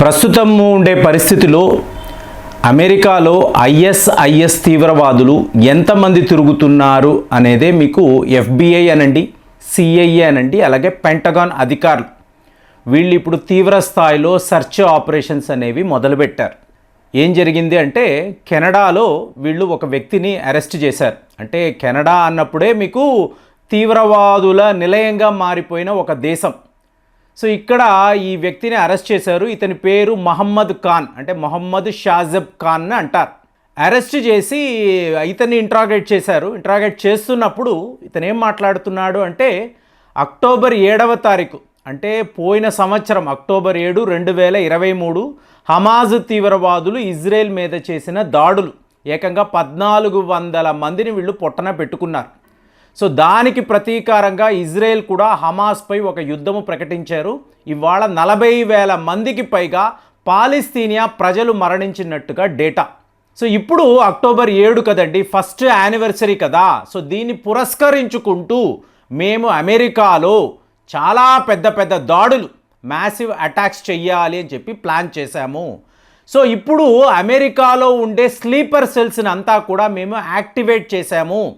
ప్రస్తుతం ఉండే పరిస్థితిలో అమెరికాలో ఐఎస్ఐఎస్ తీవ్రవాదులు ఎంతమంది తిరుగుతున్నారు అనేదే మీకు ఎఫ్బిఐ అనండి సిఐఏ అనండి అలాగే పెంటగాన్ అధికారులు. వీళ్ళు ఇప్పుడు తీవ్ర స్థాయిలో సెర్చ్ ఆపరేషన్స్ అనేవి మొదలుపెట్టారు. ఏం జరిగింది అంటే కెనడాలో వీళ్ళు ఒక వ్యక్తిని అరెస్ట్ చేశారు. అంటే కెనడా అన్నప్పుడే మీకు తీవ్రవాదుల నిలయంగా మారిపోయిన ఒక దేశం. సో ఇక్కడ ఈ వ్యక్తిని అరెస్ట్ చేశారు. ఇతని పేరు మహమ్మద్ ఖాన్. అంటే మొహమ్మద్ షాజబ్ ఖాన్ అంటారు. అరెస్ట్ చేసి ఇతన్ని ఇంట్రాగేట్ చేశారు. ఇంట్రాగేట్ చేస్తున్నప్పుడు ఇతను ఏం మాట్లాడుతున్నాడు అంటే అక్టోబర్ ఏడవ తారీఖు అంటే పోయిన సంవత్సరం అక్టోబర్ ఏడు రెండు వేల ఇరవై మూడు హమాజ్ తీవ్రవాదులు ఇజ్రాయెల్ మీద చేసిన దాడులు. ఏకంగా పద్నాలుగు వందల మందిని వీళ్ళు పొట్టన పెట్టుకున్నారు. సో దానికి ప్రతీకారంగా ఇజ్రాయెల్ కూడా హమాస్పై ఒక యుద్ధము ప్రకటించారు. ఇవాళ నలభై వేల మందికి పైగా పాలిస్తీనియా ప్రజలు మరణించినట్టుగా డేటా. సో ఇప్పుడు అక్టోబర్ ఏడు కదండి ఫస్ట్ యానివర్సరీ కదా. సో దీన్ని పురస్కరించుకుంటూ మేము అమెరికాలో చాలా పెద్ద పెద్ద దాడులు మ్యాసివ్ అటాక్స్ చెయ్యాలి అని చెప్పి ప్లాన్ చేశాము. సో ఇప్పుడు అమెరికాలో ఉండే స్లీపర్ సెల్స్ని అంతా కూడా మేము యాక్టివేట్ చేశాము.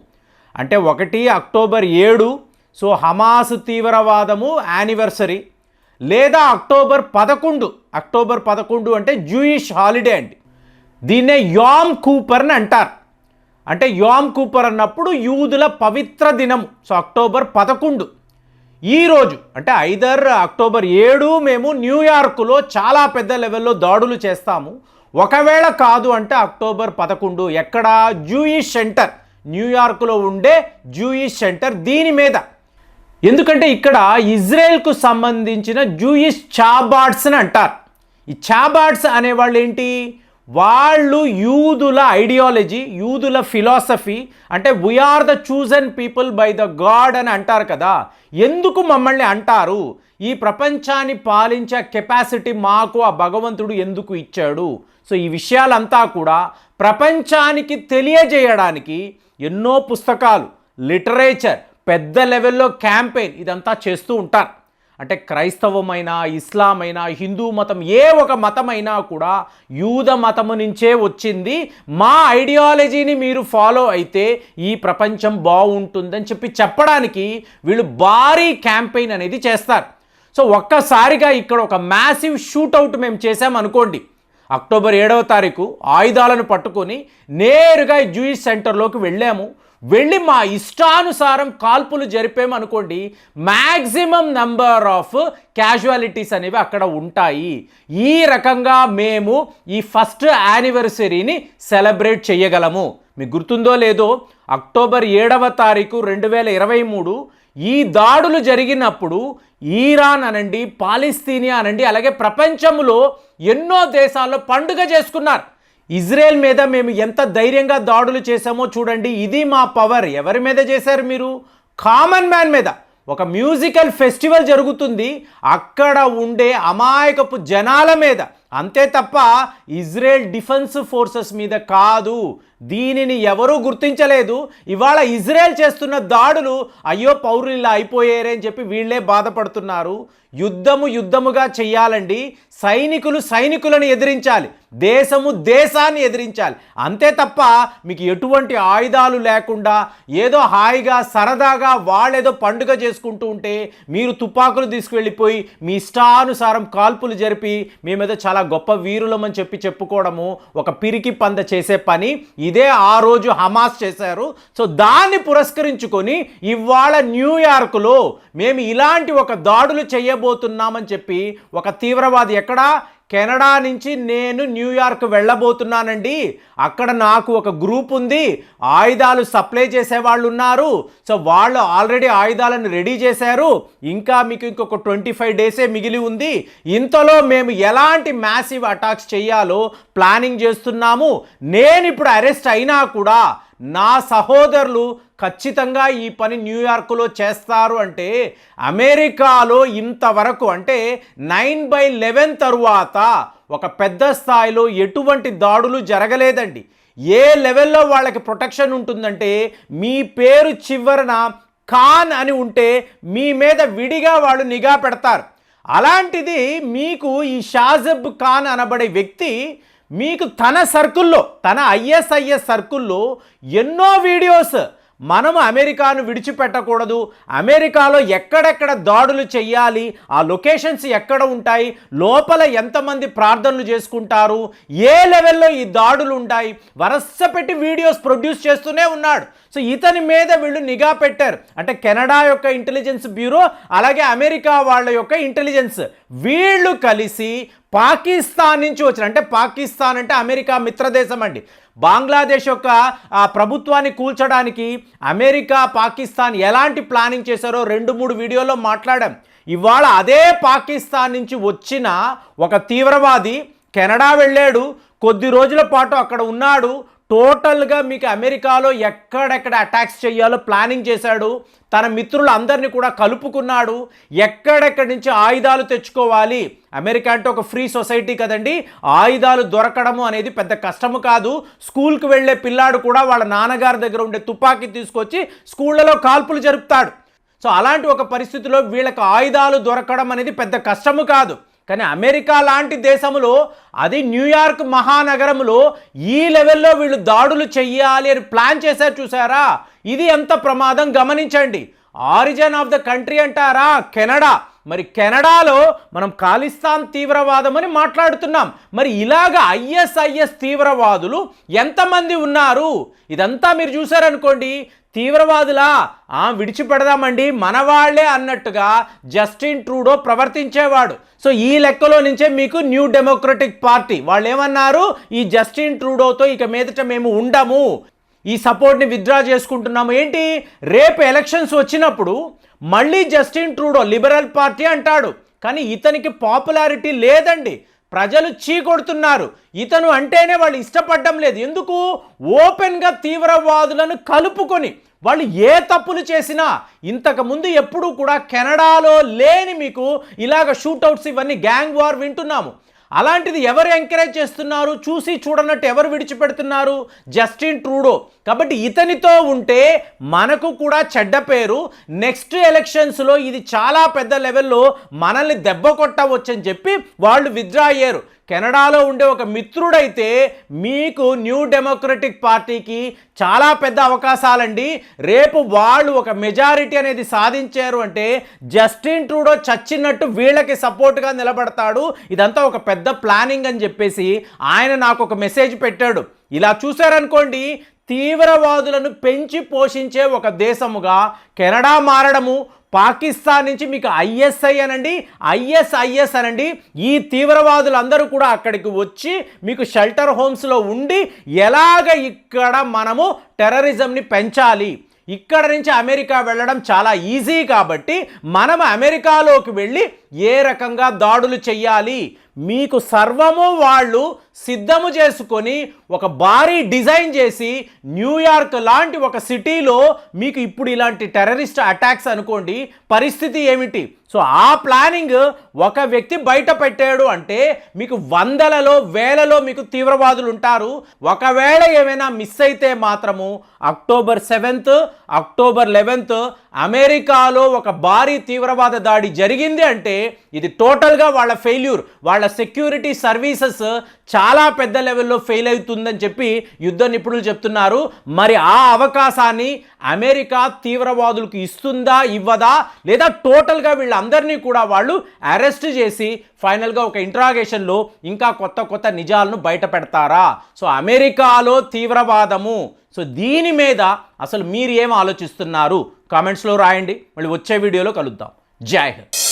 అంటే ఒకటి అక్టోబర్ ఏడు సో హమాస్ తీవ్రవాదము యానివర్సరీ. లేదా అక్టోబర్ పదకొండు అక్టోబర్ పదకొండు అంటే జూయిష్ హాలిడే అండి. దీన్నే యామ్ కూపర్ అని అంటారు. అంటే యామ్ కూపర్ అన్నప్పుడు యూదుల పవిత్ర దినం సో అక్టోబర్ పదకొండు. ఈరోజు అంటే ఐదర్ అక్టోబర్ ఏడు మేము న్యూయార్క్లో చాలా పెద్ద లెవెల్లో దాడులు చేస్తాము. ఒకవేళ కాదు అంటే అక్టోబర్ పదకొండు ఎక్కడ జూయిష్ సెంటర్. న్యూయార్క్లో ఉండే జూయిష్ సెంటర్ దీని మీద. ఎందుకంటే ఇక్కడ ఇజ్రాయెల్కు సంబంధించిన జూయిష్ చాబార్డ్స్ అని అంటారు. ఈ చాబాట్స్ అనేవాళ్ళు ఏంటి? వాళ్ళు యూదుల ఐడియాలజీ యూదుల ఫిలాసఫీ అంటే we are the chosen people by the God అని అంటారు కదా. ఎందుకు మమ్మల్ని అంటారు? ఈ ప్రపంచాన్ని పాలించే కెపాసిటీ మాకు ఆ భగవంతుడు ఎందుకు ఇచ్చాడు? సో ఈ విషయాలంతా కూడా ప్రపంచానికి తెలియజేయడానికి ఎన్నో పుస్తకాలు లిటరేచర్ పెద్ద లెవెల్లో క్యాంపెయిన్ ఇదంతా చేస్తూ ఉంటారు. అంటే క్రైస్తవమైన ఇస్లాం అయినా హిందూ మతం ఏ ఒక మతమైనా కూడా యూద మతము నుంచే వచ్చింది. మా ఐడియాలజీని మీరు ఫాలో అయితే ఈ ప్రపంచం బాగుంటుందని చెప్పి చెప్పడానికి వీళ్ళు భారీ క్యాంపెయిన్ అనేది చేస్తారు. సో ఒక్కసారిగా ఇక్కడ ఒక మ్యాసివ్ షూట్అవుట్ మేము చేసామనుకోండి అక్టోబర్ ఏడవ తారీఖు ఆయుధాలను పట్టుకొని నేరుగా ఈ జూయిష్ సెంటర్లోకి వెళ్ళాము. వెళ్ళి మా ఇష్టానుసారం కాల్పులు జరిపేమనుకోండి మ్యాక్సిమం నెంబర్ ఆఫ్ క్యాజువాలిటీస్ అనేవి అక్కడ ఉంటాయి. ఈ రకంగా మేము ఈ ఫస్ట్ యానివర్సరీని సెలబ్రేట్ చేయగలము. మీకు గుర్తుందో లేదో అక్టోబర్ ఏడవ తారీఖు రెండు వేల ఇరవై మూడు ఈ దాడులు జరిగినప్పుడు ఈరాన్ అనండి పాలిస్తీనియా అనండి అలాగే ప్రపంచంలో ఎన్నో దేశాల్లో పండుగ చేసుకున్నారు. ఇజ్రాయెల్ మీద మేము ఎంత ధైర్యంగా దాడులు చేశామో చూడండి. ఇది మా పవర్. ఎవరి మీద చేశారు మీరు? కామన్ మ్యాన్ మీద. ఒక మ్యూజికల్ ఫెస్టివల్ జరుగుతుంది. అక్కడ ఉండే అమాయకపు జనాల మీద. అంతే తప్ప ఇజ్రాయెల్ డిఫెన్స్ ఫోర్సెస్ మీద కాదు. దీనిని ఎవరూ గుర్తించలేదు. ఇవాళ ఇజ్రాయెల్ చేస్తున్న దాడులు అయ్యో పౌరులు ఇలా అయిపోయారే అని చెప్పి వీళ్ళే బాధపడుతున్నారు. యుద్ధము యుద్ధముగా చెయ్యాలండి. సైనికులు సైనికులను ఎదిరించాలి. దేశము దేశాన్ని ఎదిరించాలి. అంతే తప్ప మీకు ఎటువంటి ఆయుధాలు లేకుండా ఏదో హాయిగా సరదాగా వాళ్ళేదో పండుగ చేసుకుంటూ ఉంటే మీరు తుపాకులు తీసుకువెళ్ళిపోయి మీ ఇష్టానుసారం కాల్పులు జరిపి మేమేదో చాలా గొప్ప వీరులమని చెప్పి చెప్పుకోవడము ఒక పిరికి పంద చేసే పని. ఇదే ఆ రోజు హమాస్ చేశారు. సో దాన్ని పురస్కరించుకొని ఇవాళ న్యూయార్క్లో మేము ఇలాంటి ఒక దాడులు చేయబోతున్నామని చెప్పి ఒక తీవ్రవాది ఎక్కడా కెనడా నుంచి నేను న్యూయార్క్ వెళ్ళబోతున్నానండి. అక్కడ నాకు ఒక గ్రూప్ ఉంది. ఆయుధాలు సప్లై చేసే వాళ్ళు ఉన్నారు సో వాళ్ళు ఆల్రెడీ ఆయుధాలను రెడీ చేశారు. ఇంకా మీకు ఇంకొక ట్వంటీ ఫైవ్ డేసే మిగిలి ఉంది. ఇంతలో మేము ఎలాంటి మ్యాసివ్ అటాక్స్ చేయాలో ప్లానింగ్ చేస్తున్నాము. నేను ఇప్పుడు అరెస్ట్ అయినా కూడా నా సహోదరులు ఖచ్చితంగా ఈ పని న్యూయార్క్లో చేస్తారు అంటే అమెరికాలో ఇంతవరకు అంటే నైన్ బై లెవెన్ తరువాత ఒక పెద్ద స్థాయిలో ఎటువంటి దాడులు జరగలేదండి. ఏ లెవెల్లో వాళ్ళకి ప్రొటెక్షన్ ఉంటుందంటే మీ పేరు చివరన ఖాన్ అని ఉంటే మీ మీద విడిగా వాళ్ళు నిఘా పెడతారు. అలాంటిది మీకు ఈ షాజబ్ ఖాన్ అనబడే వ్యక్తి మీకు తన సర్కుల్లో తన ఐఎస్ఐఎస్ సర్కుల్లో ఎన్నో వీడియోస్ మనము అమెరికాను విడిచిపెట్టకూడదు. అమెరికాలో ఎక్కడెక్కడ దాడులు చెయ్యాలి ఆ లొకేషన్స్ ఎక్కడ ఉంటాయి లోపల ఎంతమంది ప్రార్థనలు చేసుకుంటారు ఏ లెవెల్లో ఈ దాడులు ఉంటాయి వరస పెట్టి వీడియోస్ ప్రొడ్యూస్ చేస్తూనే ఉన్నాడు. సో ఇతని మీద వీళ్ళు నిఘా పెట్టారు. అంటే కెనడా యొక్క ఇంటెలిజెన్స్ బ్యూరో అలాగే అమెరికా వాళ్ళ యొక్క ఇంటెలిజెన్స్. వీళ్ళు కలిసి పాకిస్తాన్ నుంచి వచ్చిన అంటే పాకిస్తాన్ అంటే అమెరికా మిత్రదేశం అండి. బంగ్లాదేశ్ యొక్క ప్రభుత్వాన్ని కూల్చడానికి అమెరికా పాకిస్తాన్ ఎలాంటి ప్లానింగ్ చేశారో రెండు మూడు వీడియోలో మాట్లాడాం. ఇవాళ అదే పాకిస్తాన్ నుంచి వచ్చిన ఒక తీవ్రవాది కెనడా వెళ్ళాడు. కొద్ది రోజుల పాటు అక్కడ ఉన్నాడు. టోటల్గా మీకు అమెరికాలో ఎక్కడెక్కడ అటాక్స్ చేయాలో ప్లానింగ్ చేశాడు. తన మిత్రులు అందరినీ కూడా కలుపుకున్నాడు. ఎక్కడెక్కడి నుంచి ఆయుధాలు తెచ్చుకోవాలి? అమెరికా అంటే ఒక ఫ్రీ సొసైటీ కదండి. ఆయుధాలు దొరకడము అనేది పెద్ద కష్టము కాదు. స్కూల్కి వెళ్ళే పిల్లాడు కూడా వాళ్ళ నాన్నగారి దగ్గర ఉండే తుపాకీ తీసుకొచ్చి స్కూళ్ళలో కాల్పులు జరుపుతాడు. సో అలాంటి ఒక పరిస్థితిలో వీళ్ళకి ఆయుధాలు దొరకడం అనేది పెద్ద కష్టము కాదు. కానీ అమెరికా లాంటి దేశంలో అది న్యూయార్క్ మహానగరంలో ఈ లెవెల్లో వీళ్ళు దాడులు చెయ్యాలి అని ప్లాన్ చేశారు చూసారా? ఇది ఎంత ప్రమాదం గమనించండి. ఆరిజిన్ ఆఫ్ ద కంట్రీ అంటారా? కెనడా. మరి కెనడాలో మనం ఖాలిస్తాన్ తీవ్రవాదం అని మాట్లాడుతున్నాం. మరి ఇలాగ ఐఎస్ఐఎస్ తీవ్రవాదులు ఎంతమంది ఉన్నారు? ఇదంతా మీరు చూసారనుకోండి తీవ్రవాదులా? ఆ విడిచిపెడదామండి మనవాళ్ళే అన్నట్టుగా జస్టిన్ ట్రూడో ప్రవర్తించేవాడు. సో ఈ లెక్కలో నుంచే మీకు న్యూ డెమోక్రటిక్ పార్టీ. వాళ్ళు ఏమన్నారు ఈ జస్టిన్ ట్రూడోతో ఇక మీదట మేము ఉండము. ఈ సపోర్ట్ని విత్డ్రా చేసుకుంటున్నాము. ఏంటి? రేపు ఎలక్షన్స్ వచ్చినప్పుడు మళ్ళీ జస్టిన్ ట్రూడో లిబరల్ పార్టీ అంటాడు. కానీ ఇతనికి పాపులారిటీ లేదండి. ప్రజలు చీకొడుతున్నారు ఇతను అంటేనే వాళ్ళు ఇష్టపడడం లేదు. ఎందుకు? ఓపెన్గా తీవ్రవాదులను కలుపుకొని వాళ్ళు ఏ తప్పులు చేసినా ఇంతకుముందు ఎప్పుడూ కూడా కెనడాలో లేని మీకు ఇలాగ షూటౌట్స్ ఇవన్నీ గ్యాంగ్ వార్ వింటున్నాము. అలాంటిది ఎవరు ఎంకరేజ్ చేస్తున్నారు? చూసి చూడనట్టు ఎవరు విడిచిపెడుతున్నారు? Justin Trudeau. కాబట్టి ఇతనితో ఉంటే మనకు కూడా చెడ్డ పేరు. నెక్స్ట్ ఎలక్షన్స్లో ఇది చాలా పెద్ద లెవెల్లో మనల్ని దెబ్బ కొట్టవచ్చని చెప్పి వాళ్ళు విత్డ్రా అయ్యారు. కెనడాలో ఉండే ఒక మిత్రుడైతే మీకు న్యూ డెమోక్రటిక్ పార్టీకి చాలా పెద్ద అవకాశాలండి. రేపు వాళ్ళు ఒక మెజారిటీ అనేది సాధించారు అంటే జస్టిన్ ట్రూడో చచ్చినట్టు వీళ్ళకి సపోర్ట్గా నిలబడతాడు. ఇదంతా ఒక పెద్ద పెద్ద ప్లానింగ్ అని చెప్పేసి ఆయన నాకు ఒక మెసేజ్ పెట్టాడు. ఇలా చూశారనుకోండి తీవ్రవాదులను పెంచి పోషించే ఒక దేశముగా కెనడా మారడము పాకిస్తాన్ నుంచి మీకు ఐఎస్ఐ అనండి ఐఎస్ఐఎస్ అనండి ఈ తీవ్రవాదులందరూ కూడా అక్కడికి వచ్చి మీకు షెల్టర్ హోమ్స్లో ఉండి ఎలాగ ఇక్కడ మనము టెర్రరిజంని పెంచాలి? ఇక్కడ నుంచి అమెరికా వెళ్ళడం చాలా ఈజీ కాబట్టి మనం అమెరికాలోకి వెళ్ళి ఏ రకంగా దాడులు చేయాలి మీకు సర్వము వాళ్ళు సిద్ధము చేసుకొని ఒక భారీ డిజైన్ చేసి న్యూయార్క్ లాంటి ఒక సిటీలో మీకు ఇప్పుడు ఇలాంటి టెర్రరిస్ట్ అటాక్స్ అనుకోండి పరిస్థితి ఏమిటి? సో ఆ ప్లానింగ్ ఒక వ్యక్తి బయట పెట్టాడు అంటే మీకు వందలలో వేలలో మీకు తీవ్రవాదులు ఉంటారు. ఒకవేళ ఏమైనా మిస్ అయితే మాత్రము అక్టోబర్ సెవెంత్ అక్టోబర్ లెవెన్త్ అమెరికాలో ఒక భారీ తీవ్రవాద దాడి జరిగింది అంటే ఇది టోటల్గా వాళ్ళ ఫెయిల్యూర్. వాళ్ళ సెక్యూరిటీ సర్వీసెస్ చాలా చాలా పెద్ద లెవెల్లో ఫెయిల్ అవుతుందని చెప్పి యుద్ధ నిపుణులు చెప్తున్నారు. మరి ఆ అవకాశాన్ని అమెరికా తీవ్రవాదులకు ఇస్తుందా ఇవ్వదా లేదా టోటల్గా వీళ్ళందరినీ కూడా వాళ్ళు అరెస్ట్ చేసి ఫైనల్గా ఒక ఇంట్రాగేషన్లో ఇంకా కొత్త కొత్త నిజాలను బయట పెడతారా? సో అమెరికాలో తీవ్రవాదము. సో దీని మీద అసలు మీరు ఏం ఆలోచిస్తున్నారు? కామెంట్స్లో రాయండి. మళ్ళీ వచ్చే వీడియోలో కలుద్దాం. జై హింద్.